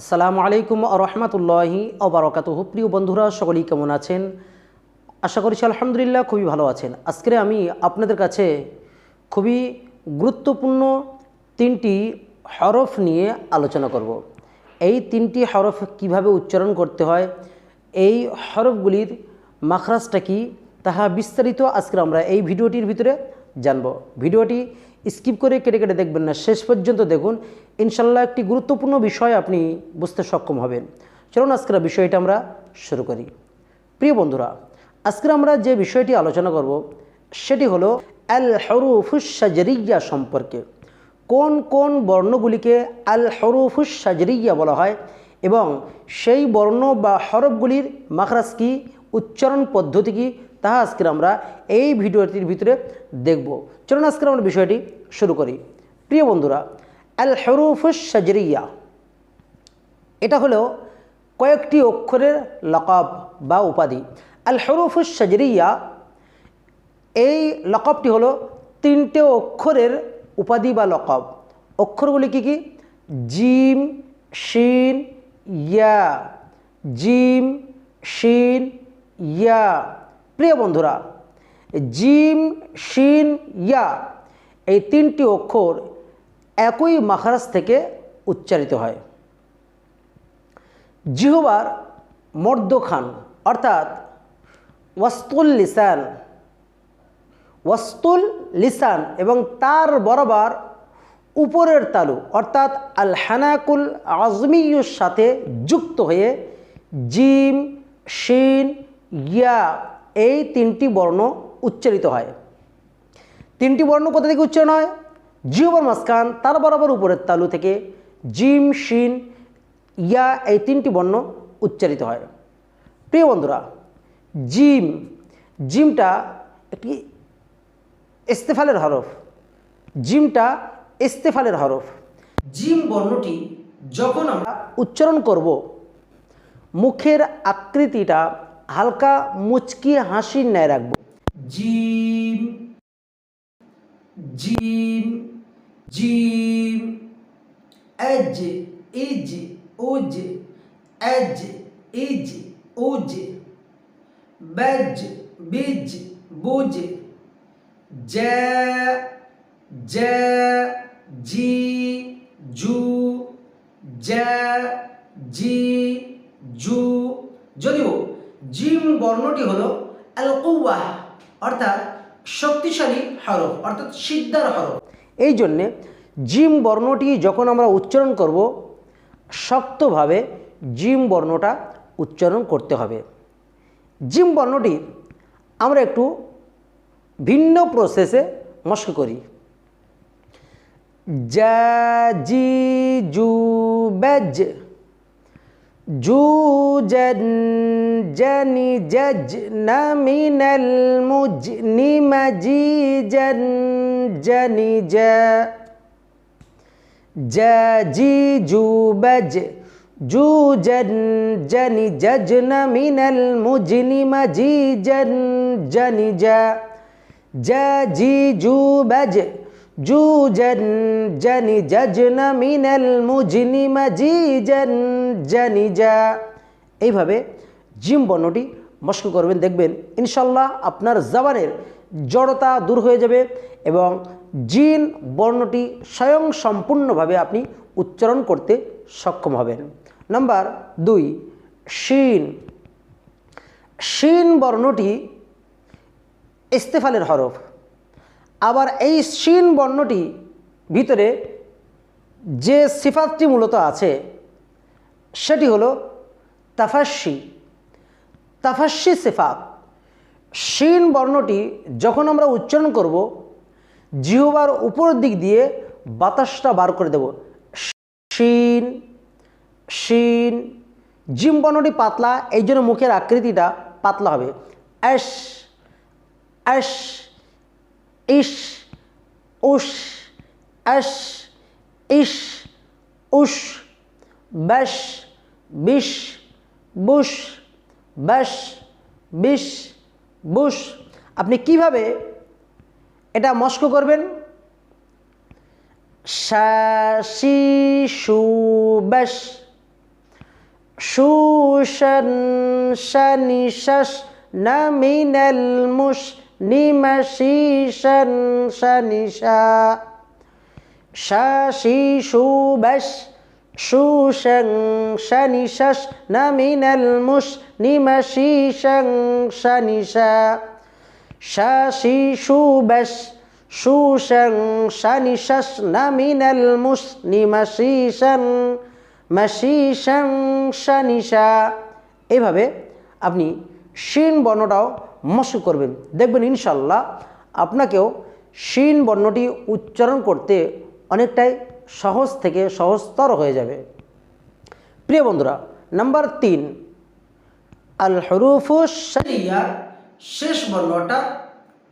আসসালামু আলাইকুম রহমতুল্লাহি অবরকাত প্রিয় বন্ধুরা, সকলেই কেমন আছেন? আশা করছি আলহামদুলিল্লাহ খুবই ভালো আছেন। আজকে আমি আপনাদের কাছে খুবই গুরুত্বপূর্ণ তিনটি হরফ নিয়ে আলোচনা করব। এই তিনটি হরফ কীভাবে উচ্চারণ করতে হয়, এই হরফগুলির মাখরাজটা কি, তাহা বিস্তারিত আজকে আমরা এই ভিডিওটির ভিতরে জানব। ভিডিওটি স্কিপ করে কেটে কেটে দেখবেন না। শেষ পর্যন্ত দেখুন। ইনশাল্লাহ একটি গুরুত্বপূর্ণ বিষয় আপনি বুঝতে সক্ষম হবেন। চলুন আজকের বিষয়টা আমরা শুরু করি। প্রিয় বন্ধুরা আজকে আমরা যে বিষয়টি আলোচনা করব, সেটি হলো আল হরুফুসাজরিয়া সম্পর্কে। কোন কোন বর্ণগুলিকে আল হরুফুসাজরিয়া বলা হয় এবং সেই বর্ণ বা হরফগুলির মাখরাজ কি, উচ্চারণ পদ্ধতি কি তাহা আজকে আমরা এই ভিডিওটির ভিতরে দেখব। চলুন আজকে আমরা বিষয়টি শুরু করি। প্রিয় বন্ধুরা, আল হরুফুসাজরিয়া এটা হলো কয়েকটি অক্ষরের লকব বা উপাধি। আল হরুফুস সাজরিয়া এই লকবটি হলো তিনটে অক্ষরের উপাধি বা লকব। অক্ষরগুলি কি কি? জিম, শিন, ইয়া। জিম, শিন, ইয়া। প্রিয় বন্ধুরা, জিম, শিন, ইয়া এই তিনটি অক্ষর একই মাখারাজ থেকে উচ্চারিত হয়। জিহবার মর্দখান, অর্থাৎ ওয়াস্তুল লিসান ওয়াস্তুল লিসান এবং তার বরাবর উপরের তালু, অর্থাৎ আল হানাকুল আজমিয়ুর সাথে যুক্ত হয়ে জিম, শিন, ইয়া এই তিনটি বর্ণ উচ্চারিত হয়। তিনটি বর্ণ কোথা থেকে উচ্চারণ হয়? জিহবার মাঝখান, তার বরাবর উপরের তালু থেকে জিম, শিন, ইয়া এই তিনটি বর্ণ উচ্চারিত হয়। প্রিয় বন্ধুরা, জিম, জিমটা একটি ইস্তেফালের হরফ। জিমটা ইস্তেফালের হরফ। জিম বর্ণটি যখন আমরা উচ্চারণ করব, মুখের আকৃতিটা হালকা মুচকি হাসির ন্যায় রাখব। জিম জিম জিম। এজ ইজ উজ এজ ইজ উজ বেজ, বিজ, বুজ। জে জে, জি, জু, জে, জি। জিম বর্ণটি হলো অ্যালকুয়াহ অর্থাৎ শক্তিশালী হরফ, অর্থাৎ সিদ্ধার হরফ। এই জন্যে জিম বর্ণটি যখন আমরা উচ্চারণ করব, শক্তভাবে জিম বর্ণটা উচ্চারণ করতে হবে। জিম বর্ণটি আমরা একটু ভিন্ন প্রসেসে মস্ক করি। জা জি, জু বেজ জু জন জনি জজ নমিনল মুজ নিমজি জন জনি জ জ জি জু বজ জু জন জনি জজ নমিনল মুজনি মজি জন জনি জ জ জি জু বজ জু জন জনি জজ নমিনল মুজনি মজি জন জনি জ এইভাবে জিম বর্ণটি মস্ক করবেন, দেখবেন ইনশাল্লাহ আপনার জবানের জড়তা দূর হয়ে যাবে এবং জিন বর্ণটি স্বয়ং সম্পূর্ণভাবে আপনি উচ্চারণ করতে সক্ষম হবেন। নাম্বার দুই, শিন। শিন বর্ণটি ইস্তেফালের হরফ। আবার এই শিন বর্ণটি ভিতরে যে সিফাতটি মূলত আছে, সেটি হলো তাফাসি তাফাসি সিফাত, শিন বর্ণটি যখন আমরা উচ্চারণ করব, জিহবার উপর দিক দিয়ে বাতাসটা বার করে দেব। শিন শিন, জিম বর্ণটি পাতলা এই জন্য মুখের আকৃতিটা পাতলা হবে। অ্যাশ অ্যাশ ইস উস অ্যাশ ইস উস ব্যাস বিশ, বুশ ব্যাস বিশ, বুশ। আপনি কীভাবে এটা মস্ক করবেন? শি সু ব্যাস শুশন শনিশস না, মিনাল মুশ। নিমশিশন শনিশা শাশিশু বশ শুশং শনিশস না মিনাল মুশ নিমশিশং শনিশা শাশিশু বশ শুশং শনিশস না মিনাল মুশ নিমশিশং মাসিশং শানিশা এইভাবে আপনি শিন বর্ণটাও মশু করবেন। দেখবেন ইনশাল্লাহ আপনাকেও শিন বর্ণটি উচ্চারণ করতে অনেকটাই সহজ থেকে সহজতর হয়ে যাবে। প্রিয় বন্ধুরা, নাম্বার তিন, আল হরুফুসারিয়া শেষ বর্ণটা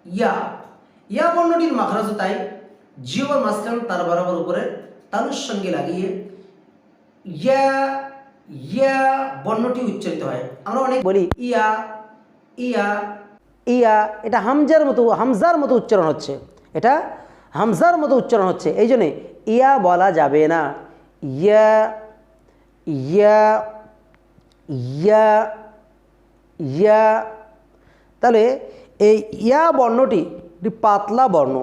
ইয়া। ইয়া বর্ণটির মাখরাজ তাই জিওর মাঝখান তার বরাবর উপরে তালুর সঙ্গে লাগিয়ে ইয়া ইয়া বর্ণটি উচ্চারিত হয়। আমরা অনেক বলি ইয়া ইয়া। ইয়া, এটা হামজার মতো হামজার মতো উচ্চারণ হচ্ছে। এটা হামজার মতো উচ্চারণ হচ্ছে। এই জন্যে ইয়া বলা যাবে না। ইয়া ইয়া ইয়া ইয়া। তাহলে এই ইয়া বর্ণটি পাতলা বর্ণ।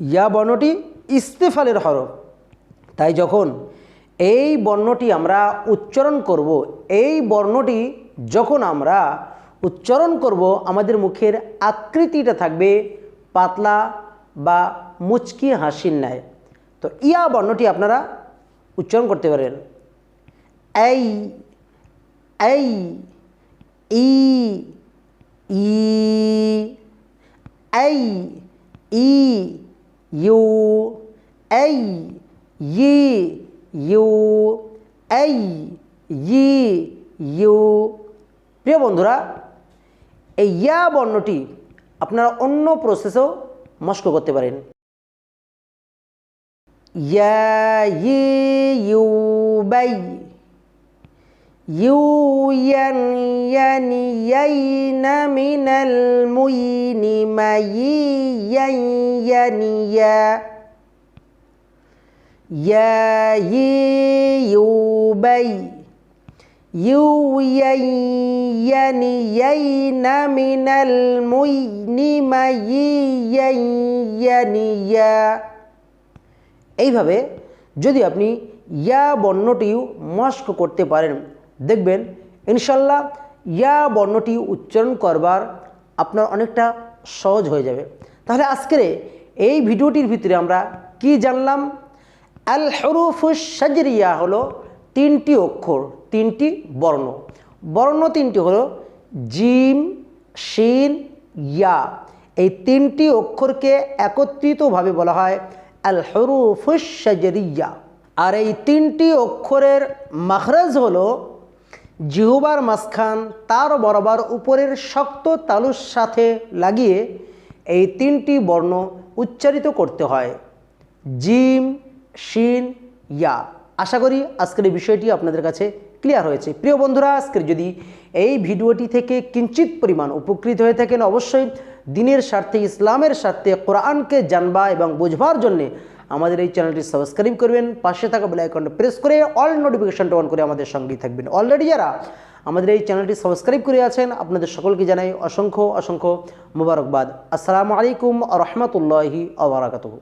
ইয়া বর্ণটি ইস্তেফালের হরফ। তাই যখন এই বর্ণটি আমরা উচ্চারণ করব, এই বর্ণটি যখন আমরা উচ্চারণ করব, আমাদের মুখের আকৃতিটা থাকবে পাতলা বা মুচকি হাসির ন্যায়। তো ইয়া বর্ণটি আপনারা উচ্চারণ করতে পারেন। এই এই, ই ই, এই, ই, ইউ, এই, ই, ইউ, এই, ই, ইউ। প্রিয় বন্ধুরা এই ইয়া বর্ণটি আপনারা অন্য প্রসেসেও মস্ক করতে পারেন ইয়া ই ইউ বাই ইউ ইয়ান ইয়ানি ইয়াইনা মিনাল মুইনি মাই ইয়ান ইয়ানি ইয়া يا يوبي يو ين ين من المين مي ين يا এইভাবে যদি আপনি ইয়া বর্ণটিও মস্ক করতে পারেন দেখবেন ইনশাল্লাহ ইয়া বর্ণটি উচ্চারণ করবার আপনার অনেকটা সহজ হয়ে যাবে তাহলে আজকের এই ভিডিওটির ভিতরে আমরা কি জানলাম আল হরুফুস সাজরিয়া হলো তিনটি অক্ষর তিনটি বর্ণ। বর্ণ তিনটি হলো জিম, শিন, ইয়া। এই তিনটি অক্ষরকে একত্রিতভাবে বলা হয় আল হরুফুস সাজরিয়া আর এই তিনটি অক্ষরের মাখরাজ হলো জিহুবার মাঝখান তার বরাবর উপরের শক্ত তালুর সাথে লাগিয়ে এই তিনটি বর্ণ উচ্চারিত করতে হয়। জিম, শিন, ইয়া। আশা করি আজকের এই বিষয়টি আপনাদের কাছে ক্লিয়ার হয়েছে। প্রিয় বন্ধুরা, আজকের যদি এই ভিডিওটি থেকে কিঞ্চিত পরিমাণ উপকৃত হয়ে থাকেন, অবশ্যই দিনের স্বার্থে, ইসলামের স্বার্থে কোরআনকে জানবা এবং বুঝবার জন্যে আমাদের এই চ্যানেলটি সাবস্ক্রাইব করবেন। পাশে থাকা আইকনটা প্রেস করে অল নোটিফিকেশনটা অন করে আমাদের সঙ্গেই থাকবেন। অলরেডি যারা আমাদের এই চ্যানেলটি সাবস্ক্রাইব করে আছেন, আপনাদের সকলকে জানাই অসংখ্য অসংখ্য মুবারকবাদ। আসসালামু আলাইকুম রহমতুল্লাহি আবরাকাতহ